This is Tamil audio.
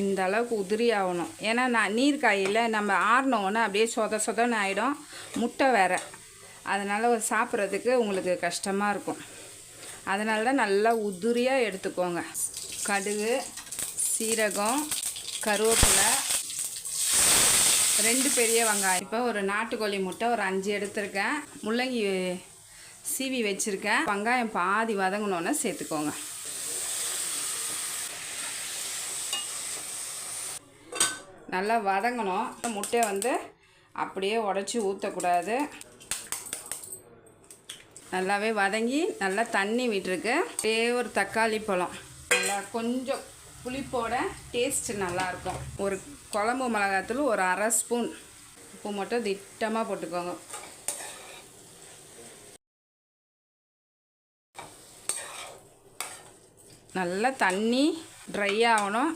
இந்த அளவுக்கு உதிரி ஆகணும். ஏன்னா நான் நீர் காயில் நம்ம ஆறினோன்னு அப்படியே சொத சொதன்னு ஆகிடும் முட்டை வேற. அதனால் சாப்பிட்றதுக்கு உங்களுக்கு கஷ்டமாக இருக்கும். அதனால தான் நல்லா உதிரியாக எடுத்துக்கோங்க. கடுகு சீரகம் கருவேப்பிலை ரெண்டு பெரிய வெங்காயம். இப்போ ஒரு நாட்டுக்கோழி முட்டை ஒரு அஞ்சு எடுத்திருக்கேன். முள்ளங்கி சீவி வச்சுருக்கேன். வெங்காயம் பாதி வதங்கினோன்னே சேர்த்துக்கோங்க. நல்லா வதங்கணும். முட்டையை வந்து அப்படியே உடச்சி ஊற்றக்கூடாது நல்லாவே வதங்கி நல்லா தண்ணி விட்டுருக்கு. அப்படியே ஒரு தக்காளி பழம். நல்லா கொஞ்சம் புளிப்போட டேஸ்ட் நல்லாயிருக்கும். ஒரு குழம்பு மிளகாத்தூள் ஒரு அரை ஸ்பூன். உப்பு மட்டும் திட்டமாக போட்டுக்கோங்க. நல்லா தண்ணி ட்ரை ஆகணும்.